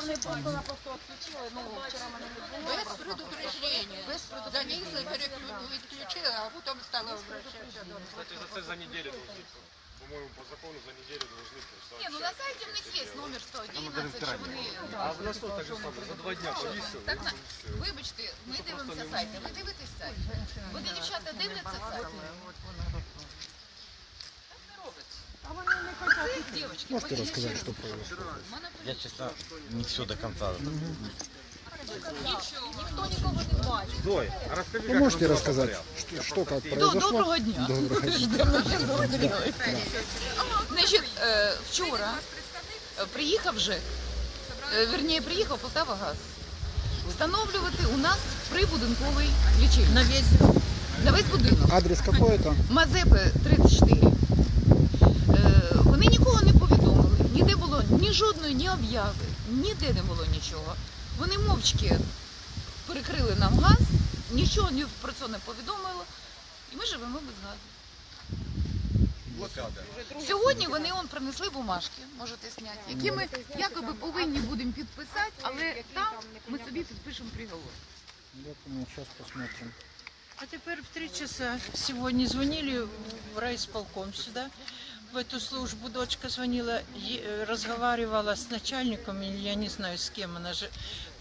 вони просто-напросто відключили, ну, вчора мене не було. Без предупреждения. За них переклю- відключили, а потім стали обращатися до Кстати, за це за неделю должны. По-моему, по закону за неделю должны просто. Ні, ну на сайті в них є номер 111, що вони... А в нас тут так же само, за два дня повісили. Так, на... вибачте, ми дивимося сайт, ви дивитесь сайт. Вони, дівчата, дивляться сайт. Так не робиться. А вони не хочуть. Оце, дівчатки, Можете рассказать, что произошло? Я, честно, не все до конца. Ніхто нікого не бачить. Зой, а расскажи, Вы можете рассказать, что, что как произошло? Доброго дня. Доброго дня. Значить, е, вчора е, приїхав ЖЕК, е, вірніше, приїхав Полтава Газ, встановлювати у нас прибудинковий лічильник. На весь, на весь будинок. Адрес какой это? Мазепи 34. Е, Вони нікого не повідомили. Ніде було ні жодної, ні обяви, ніде не було нічого. Вони мовчки перекрили нам газ, нічого ні про це не повідомили, і ми живемо без газу. Сьогодні вони он принесли бумажки, можете зняти, які ми якоби повинні будемо підписати, але там ми собі підпишемо приговор. Я сейчас посмотрим. А теперь в три часа сегодня звонили в райисполком сюда, в эту службу. Дочка звонила, е- разговаривала с начальником, или я не знаю с кем, она же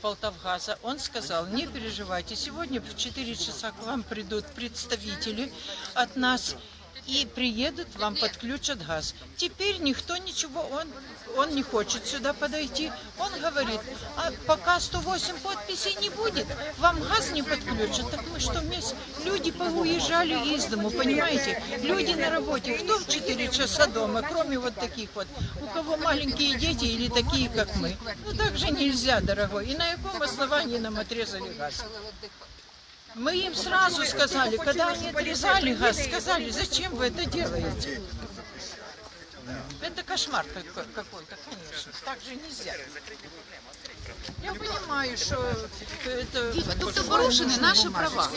Полтавгаза. Он сказал, не переживайте, сегодня в 4 часа к вам придут представители от нас и приедут, вам подключат газ. Теперь никто ничего, он, он не хочет сюда подойти. Он говорит, а пока 108 подписей не будет, вам газ не подключат. Так мы что, вместе? Люди поуезжали из дому, понимаете? Люди на работе. Кто в 4 часа дома, кроме вот таких вот, у кого маленькие дети или такие, как мы? Ну так же нельзя, дорогой. И на каком основании нам отрезали газ? Мы им сразу сказали, когда они отрезали газ, сказали, зачем вы это делаете? Это кошмар какой- какой-то, конечно. Так же нельзя. Я понимаю, що это... Діва, тобто порушені наші права.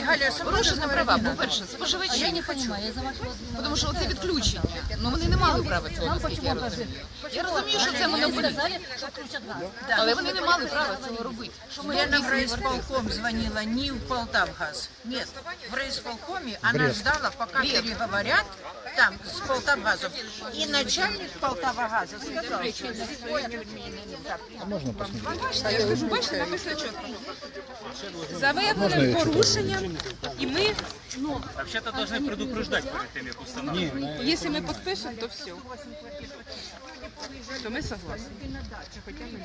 Порушені права, по-перше, споживачі. Я не розумію, я за вашого Тому що це відключення. Ну вони не мали права цього, наскільки я розумію. Я розумію, що це монополіст, сказали, що включать газ. але вони не мали права цього робити. Я на райисполком звонила, не в Полтавгаз. Нет, в райисполкоме она ждала, пока переговорят там с Полтавгазом. И начальник Полтавагаза сказал, что на сегодня А можно посмотреть? За виявленим порушенням, і ми, Вообще-то должны предупреждать перед тем, как устанавливать. якщо ми підпишемо, то все. То ми согласні.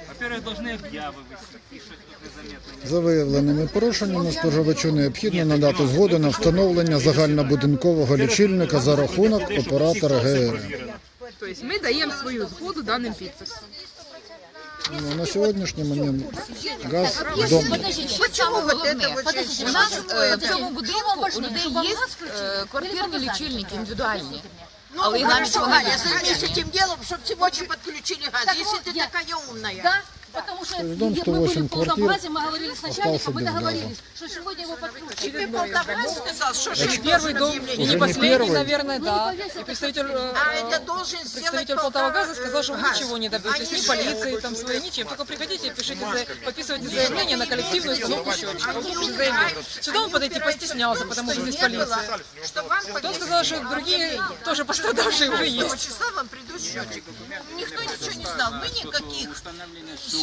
Во-первых, должны объявы высветить, что тут незаметно. За виявленими порушеннями споживачу необхідно надати згоду на встановлення загальнобудинкового лічильника за рахунок оператора ГР. Тобто ми даємо свою згоду даним підписом. Ну, на сьогоднішній момент газ вдома. Подождите, що саме головне? Подождите, У нас е, в цьому будинку у людей є е, квартирні лічильники індивідуальні. Але і навіть вони займись этим делом, чтобы сегодня подключили газ, Так если вот, ты я- такая умная. Да, Потому что дом мы 108 были в квартир Полтавгазе, мы говорили с начальником, мы договорились, что сегодня его подключат. Тебе Полтавгаз сказал, что же Первый дом, и не последний, наверное, да. И представитель, э, А это представитель Полтавагаза Полтава- сказал, что вы ничего не добьетесь, ни полиции, там, своей, ничем. Только приходите, пишите, за- подписывайте заявление на коллективную установку пишите заявление. Сюда он подойти постеснялся, потому что здесь полиция. Он сказал, что другие тоже пострадавшие уже есть. числа вам придут счетчик? Никто ничего не знал, мы никаких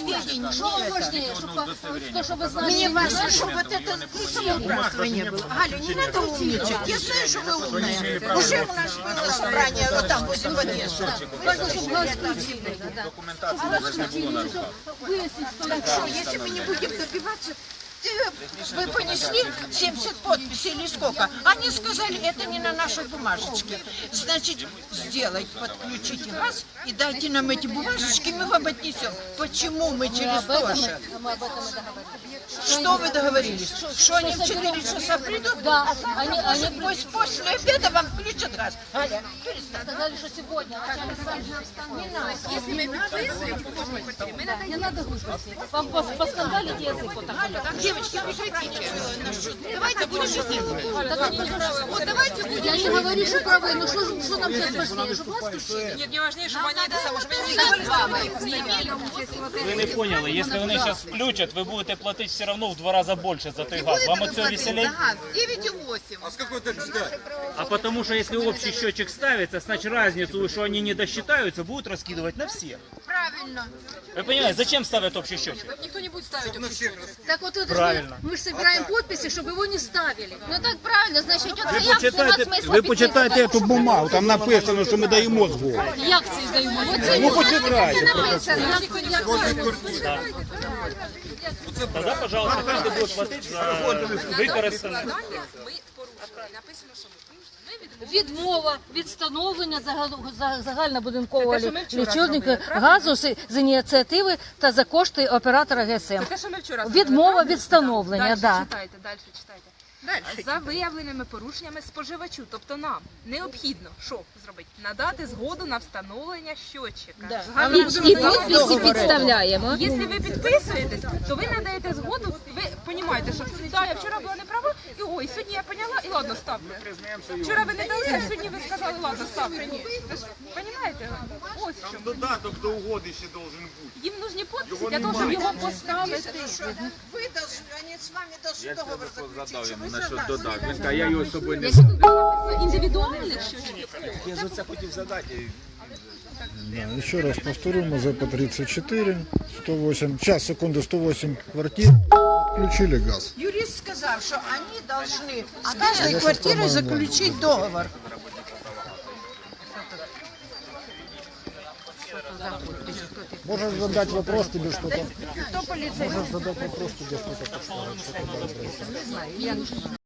сведений Что вам не это. важнее, чтобы, то, что вы знали? Мне важно, чтобы вот это самоуправство не было. Галя, не надо умничать. Я знаю, что вы умная. Уже у нас было собрание вот там, возле подъезда. Важно, чтобы газ включили. Да. Газ включили, чтобы выяснить, кто Так что, если мы не будем добиваться, ты- вы понесли 70 подписей или сколько? Они сказали, это не на нашей бумажечке. Значит, сделайте, подключите газ и дайте нам эти бумажечки, мы вам отнесем. Почему мы через то же? Что вы договорились? Что они в 4 часа придут? Да, они, они Пусть после обеда вам включат газ. Галя, перестань. сказали, что сегодня. Не надо. Якщо ми підписуємо, то ми Да, Не надо глупостей. Вам пос- поскандалить язык вот так. вот. Где девочки, прекратите. Давайте будем вести. Вот давайте будем. Я не говорю, что правы, ну что, же- что нам сейчас важнее, чтобы вас включили? Нет, мне важнее, чтобы они это самое, чтобы они не говорили. Ви не поняли, якщо вони зараз включать, ви будете платити все одно в два рази більше за той газ. Вам оце веселей? Газ 9,8. А с какой точки зрения? А потому что если общий счетчик ставится, значит разницу, что они не досчитаются, будут раскидывать на всех. Правильно. Вы понимаете, зачем ставят общий счетчик? Никто не будет ставить вообще. Так вот это Правильно. же мы, мы же собираем подписи, чтобы его не ставили. Ну так правильно, значить, от Ви заявки почитайте, нема смисла ви почитайте цю бумагу, там написано, що ми даємо згоду. Як це здаємо? Ну почитайте. Тогда, пожалуйста, каждый будет платить за використанное. Ми порушили. Написано, що ми Відмова від встановлення загальнобудинкового Це те, що ми вчора лічильника зробили, правильно? газу з, з ініціативи та за кошти оператора ГСМ. Це те, що ми вчора зробили, Відмова правильно? від встановлення, Дальше да. читайте, далі читайте. За виявленими порушеннями споживачу, тобто нам необхідно що зробити? Надати згоду на встановлення щотчика. І, підписи підставляємо. Якщо ви підписуєтесь, то ви надаєте згоду, розумієте, що да, я вчора була неправа, і ой, сьогодні я поняла, і ладно, ставте. Вчора ви не дали, а сьогодні ви сказали, ладно, ставте. Ні. Ви ж розумієте? Ось в чому. Додаток до угоди ще должен бути. Їм нужні підписи для того, щоб його поставити. Вы должны, они с вами должны договор заключить. Задав что йому вы на що согласны. додав. Він каже, я його з собою не Індивідуальних щотчиків. Я за це хотів задати. Да, еще раз повторю, МЗП 34, 108, сейчас, секунду, 108 квартир, включили газ. Юрист сказал, что они должны с каждой квартирой заключить договор. Можешь задать вопрос, тебе что-то? Можешь задать вопрос, тебе что-то что-то добавить.